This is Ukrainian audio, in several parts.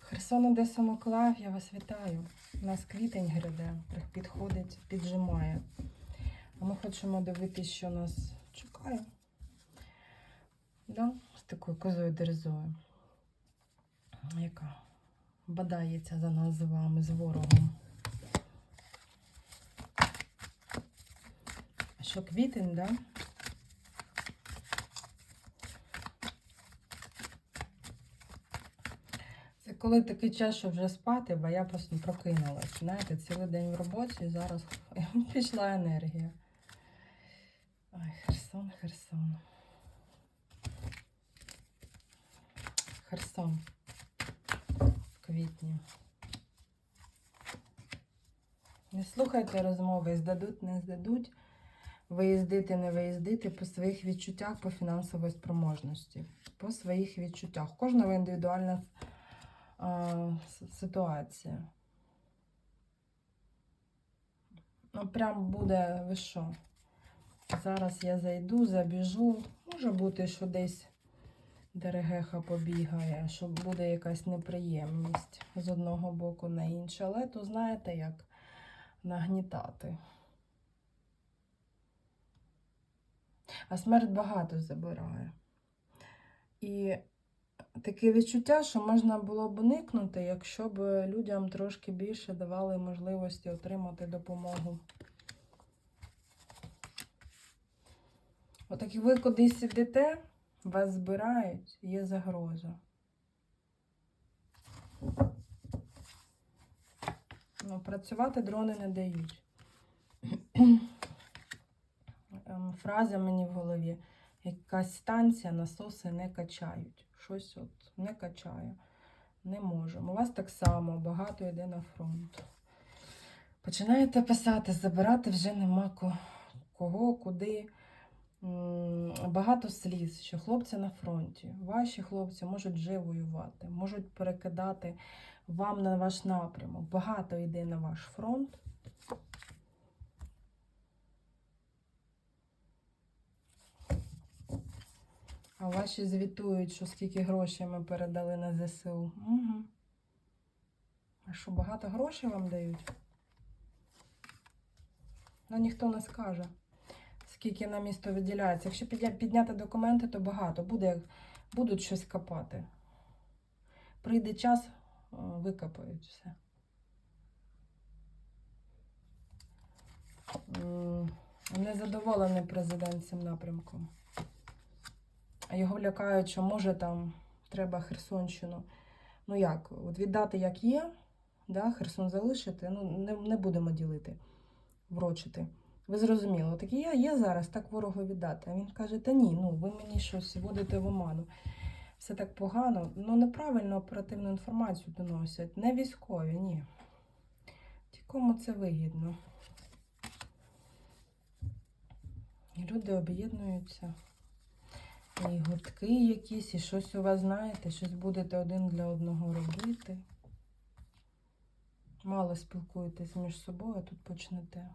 Херсон, Одеса, Миколаїв, я вас вітаю. У нас квітень гряде, підходить, піджимає. А ми хочемо дивитися, що нас чекає. Да? З такою козою дерезою. Яка бадається за нас з вами, з ворогом. Що квітень, да? Коли такий час, що вже спати, бо я просто прокинулась. Знаєте, цілий день в роботі і зараз пішла енергія. Ой, Херсон, Херсон. Херсон. В квітні. Не слухайте розмови, здадуть, не здадуть. Виїздити, не виїздити по своїх відчуттях, по фінансовій спроможності. По своїх відчуттях. Кожного індивідуальна ситуація. Ну, прям буде, ви що? Зараз я зайду, забіжу. Може бути, що десь дерегеха побігає, що буде якась неприємність з одного боку на інше. Але то знаєте, як нагнітати. А смерть багато забирає. І таке відчуття, що можна було б уникнути, якщо б людям трошки більше давали можливості отримати допомогу. Отак і ви кудись сидите, вас збирають, є загроза. Ну, працювати дрони не дають. Ем, Фраза мені в голові. Якась станція, насоси не качають. Щось от не качає. Не можемо. У вас так само багато йде на фронт. Починаєте писати, забирати вже нема кого, куди. Багато сліз, що хлопці на фронті. Ваші хлопці можуть вже воювати, можуть перекидати вам на ваш напрямок. Багато йде на ваш фронт. А ваші звітують, що скільки грошей ми передали на ЗСУ. Угу. А що, багато грошей вам дають? Ну, ніхто не скаже, скільки на місто виділяється. Якщо підняти документи, то багато. Буде, будуть щось копати. Прийде час, викопають все. Незадоволений президент цим напрямком. Його лякають, що може там треба Херсонщину. Ну як, от віддати як є, да, Херсон залишити, ну не, не будемо ділити, врочити. Ви зрозуміли, так і я є зараз, так ворогу віддати. А він каже, та ні, ну ви мені щось вводите в оману. Все так погано, ну неправильно оперативну інформацію доносять. Не військові, ні. Ті, кому це вигідно. Люди об'єднуються. І гуртки якісь, і щось у вас знаєте, щось будете один для одного робити. Мало спілкуєтесь між собою, а тут почнете.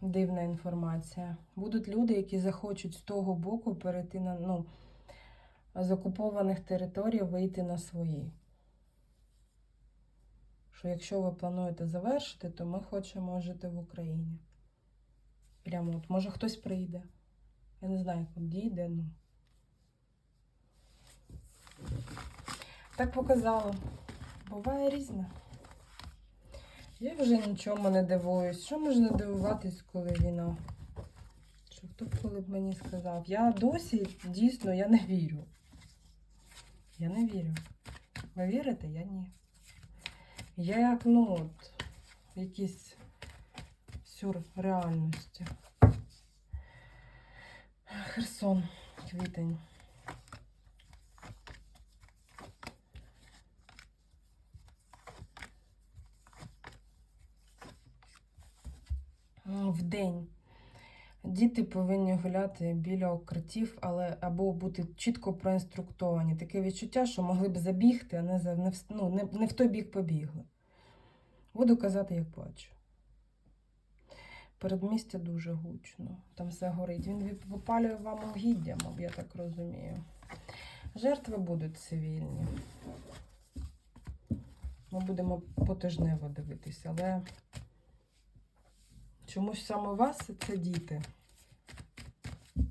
Дивна інформація. Будуть люди, які захочуть з того боку перейти на ну, з окупованих територій вийти на свої. Що якщо ви плануєте завершити, то ми хочемо жити в Україні. Прямо от, може хтось прийде. Я не знаю, він дійде, ну. Так показало. Буває різне. Я вже нічому не дивуюсь. Що можна дивуватись, коли війна? Що хто коли б мені сказав? Я досі дійсно я не вірю. Я не вірю. Ви вірите? Я ні. Я як, ну от, якийсь сюр реальності. Херсон, квітень. В день. Діти повинні гуляти біля укриттів, але або бути чітко проінструктовані. Таке відчуття, що могли б забігти, а не, за, не, в, ну, не, не в той бік побігли. Буду казати, як бачу. Передмістя дуже гучно. Там все горить. Він випалює вам угіддя, мов, я так розумію. Жертви будуть цивільні. Ми будемо потижнево дивитися, але чомусь саме у вас це діти.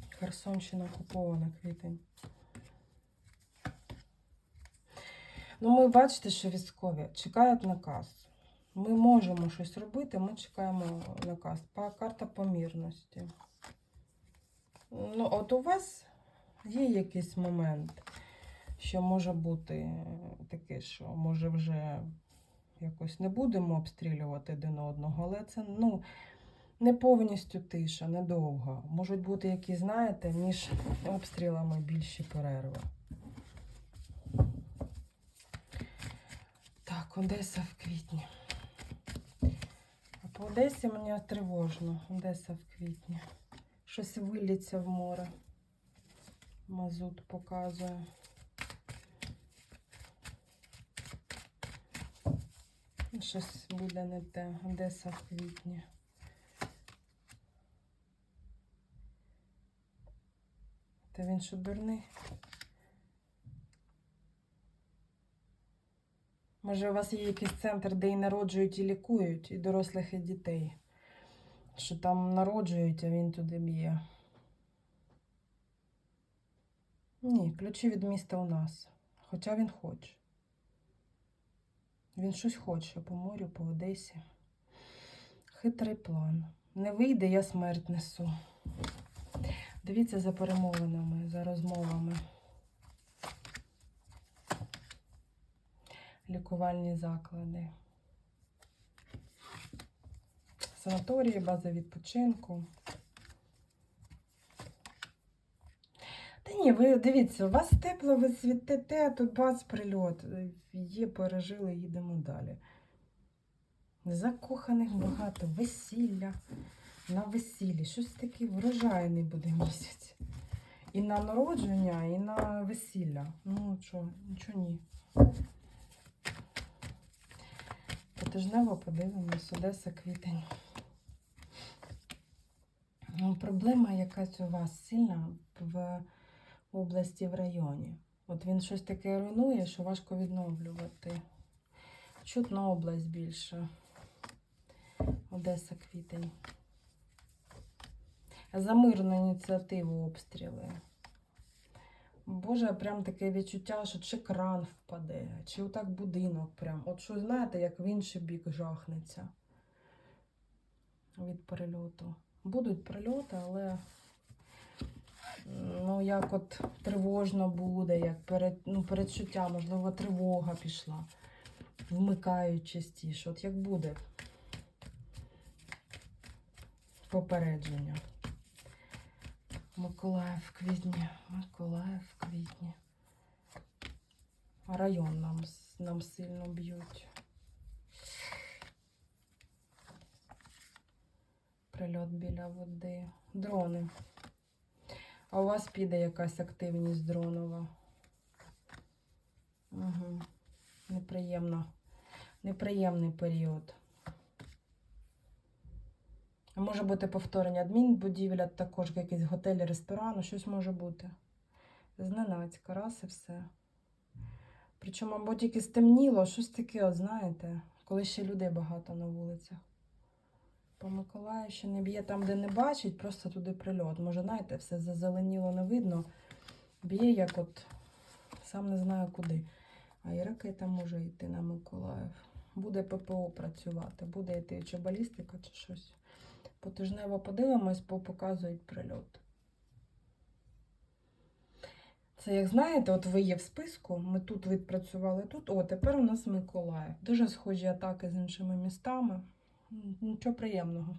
Херсонщина окупована квітень. Ну, ми бачите, що військові чекають наказ. Ми можемо щось робити, ми чекаємо наказ. Карта помірності. Ну, от у вас є якийсь момент, що може бути таке, що може вже якось не будемо обстрілювати один одного, але це ну, не повністю тиша, недовго. Можуть бути які, знаєте, між обстрілами більші перерви. Так, Одеса в квітні. А по Одесі мені тривожно. Одеса в квітні. Щось виліться в море. Мазут показує. Щось буде не те. Одеса в квітні. Та він що дурний? Може, у вас є якийсь центр, де і народжують, і лікують, і дорослих, і дітей. Що там народжують, а він туди б'є. Ні, ключі від міста у нас. Хоча він хоче. Він щось хоче по морю, по Одесі. Хитрий план. Не вийде, я смерть несу. Дивіться за перемовинами, за розмовами. Лікувальні заклади. Санаторії, база відпочинку. Та ні, ви дивіться, у вас тепло, ви світите, тут бац, прильот. Є, пережили, їдемо далі. Закоханих багато, весілля. На весіллі. Щось таке врожайний буде місяць. І на народження, і на весілля. Ну що, нічого ні. Потижнево подивимось, Одеса квітень. Ну, Проблема якась у вас сильна в області, в районі. От він щось таке руйнує, що важко відновлювати. Чутно область більше. Одеса квітень. За мирну ініціативу обстріли. Боже, прям таке відчуття, що чи кран впаде, чи отак будинок прям. От що, знаєте, як в інший бік жахнеться від перельоту. Будуть прильоти, але ну, як от тривожно буде, як перед, ну, передчуття, можливо, тривога пішла. Вмикають частіше. От як буде попередження. Миколаїв в квітні. Миколаїв в квітні. Район нам, нам сильно б'ють. Прильот біля води. Дрони. А у вас піде якась активність дронова. Угу. Неприємно. Неприємний період. Може бути повторення адмінбудівля, також якийсь готель, ресторан, щось може бути. Зненацька, раз і все. Причому, або тільки стемніло, щось таке, от знаєте, коли ще людей багато на вулицях. По Миколаївщині б'є там, де не бачить, просто туди прильот. Може, знаєте, все зазеленіло, не видно. Б'є як от сам не знаю куди. А і ракета може йти на Миколаїв. Буде ППО працювати, буде йти чи балістика, чи щось. Потижнево подивимось, бо показують прильот. Це, як знаєте, от ви є в списку, ми тут відпрацювали тут, о, тепер у нас Миколаїв. Дуже схожі атаки з іншими містами. Нічого приємного.